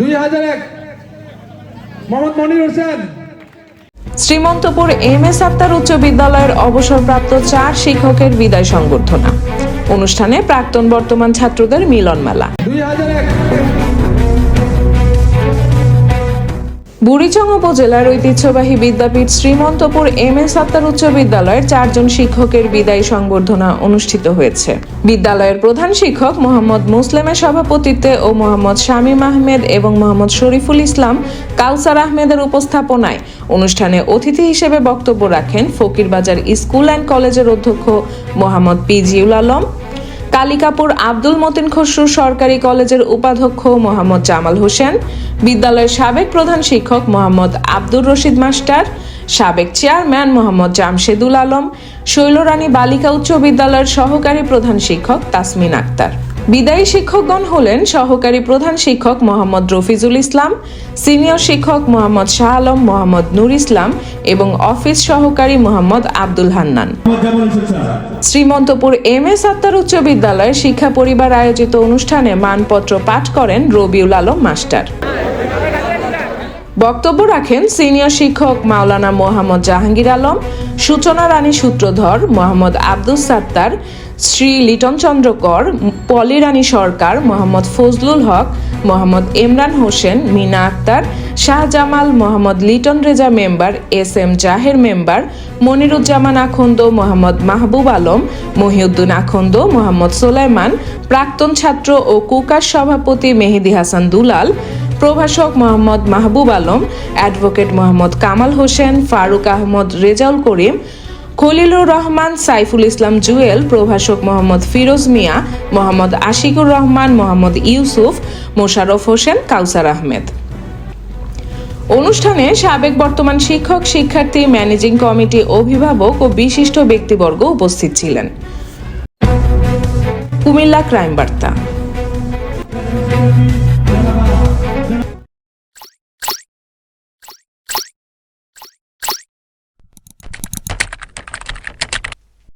দুই হাজার এক। মোহাম্মদ মনির হোসেন। শ্রীমন্তপুর এম এস আক্তার উচ্চ বিদ্যালয়ের অবসরপ্রাপ্ত চার শিক্ষকের বিদায় সংবর্ধনা। অনুষ্ঠানে প্রাক্তন বর্তমান ছাত্রদের মিলন মেলা। দুই হাজার এক। বুড়িচং উপজেলার ঐতিহ্যবাহী বিদ্যাপীঠ শ্রীমন্তপুর এম এস আত্মার উচ্চ বিদ্যালয়ের চারজন শিক্ষকের বিদায়ী সংবর্ধনা অনুষ্ঠিত হয়েছে। বিদ্যালয়ের প্রধান শিক্ষক মোহাম্মদ মুসলিমের সভাপতিত্বে ও মোহাম্মদ শামীম আহমেদ এবং মোহাম্মদ শরীফুল ইসলাম কাউসার আহমেদের উপস্থাপনায় অনুষ্ঠানে অতিথি হিসেবে বক্তব্য রাখেন ফকিরবাজার স্কুল অ্যান্ড কলেজের অধ্যক্ষ মোহাম্মদ পিজিউল আলম, কালিকাপুর আব্দুল মতিন খসরু সরকারি কলেজের উপাধ্যক্ষ মোহাম্মদ জামাল হোসেন বিদ্যালয়ের সাবেক প্রধান শিক্ষক মোহাম্মদ আব্দুর রশিদ মাস্টার সাবেক চেয়ারম্যান মোহাম্মদ জামশেদুল আলম শৈলরানী বালিকা উচ্চ বিদ্যালয়ের সহকারী প্রধান শিক্ষক তাসমিন আক্তার। বিদায়ী শিক্ষকগণ হলেন সহকারী প্রধান শিক্ষক মোহাম্মদ রফিজুল ইসলাম সিনিয়র শিক্ষক মোহাম্মদ শাহ আলম মোহাম্মদ নুর ইসলাম এবং অফিস সহকারী মোহাম্মদ আব্দুল হান্নান। শ্রীমন্তপুর এম এস আত্মার উচ্চ বিদ্যালয়ের শিক্ষা পরিবার আয়োজিত অনুষ্ঠানে মানপত্র পাঠ করেন রবিউল আলম মাস্টার। বক্তব্য রাখেন সিনিয়র শিক্ষক মাওলানা মোহাম্মদ জাহাঙ্গীর আলম, সূচনা রানী সূত্রধর Mohammad Abdus Sattar, Shri Liton Chandra Kar, Poli Rani Sarkar Mohammad Fazlul Haque, Mohammad Imran Hossain, Mina Akhtar, Shahjamal Mohammad Liton Reza member, S M Zaher member, Moniruzzaman Akhand, Mohammad Mahbub Alam, Mohiuddin Akhand, Mohammad Solaiman, প্রাক্তন ছাত্র ও কুকার সভাপতি মেহেদি হাসান দুলাল প্রভাষক Mohammad Mahbub Alam, advocate Mohammad Kamal Hossain, Faruk Ahmed Rezaul Karim, Khalilur Rahman, Saiful Islam Jewel, প্রভাষক মোহাম্মদ ফিরোজ মিয়া, মোহাম্মদ আশিকুর রহমান, মোহাম্মদ ইউসুফ মোশাররফ হোসেন, কাউসার আহমেদ। অনুষ্ঠানে সাবেক বর্তমান শিক্ষক, শিক্ষার্থী, ম্যানেজিং কমিটি অভিভাবক ও বিশিষ্ট ব্যক্তিবর্গ উপস্থিত ছিলেন। কুমিল্লা ক্রাইম বার্তা।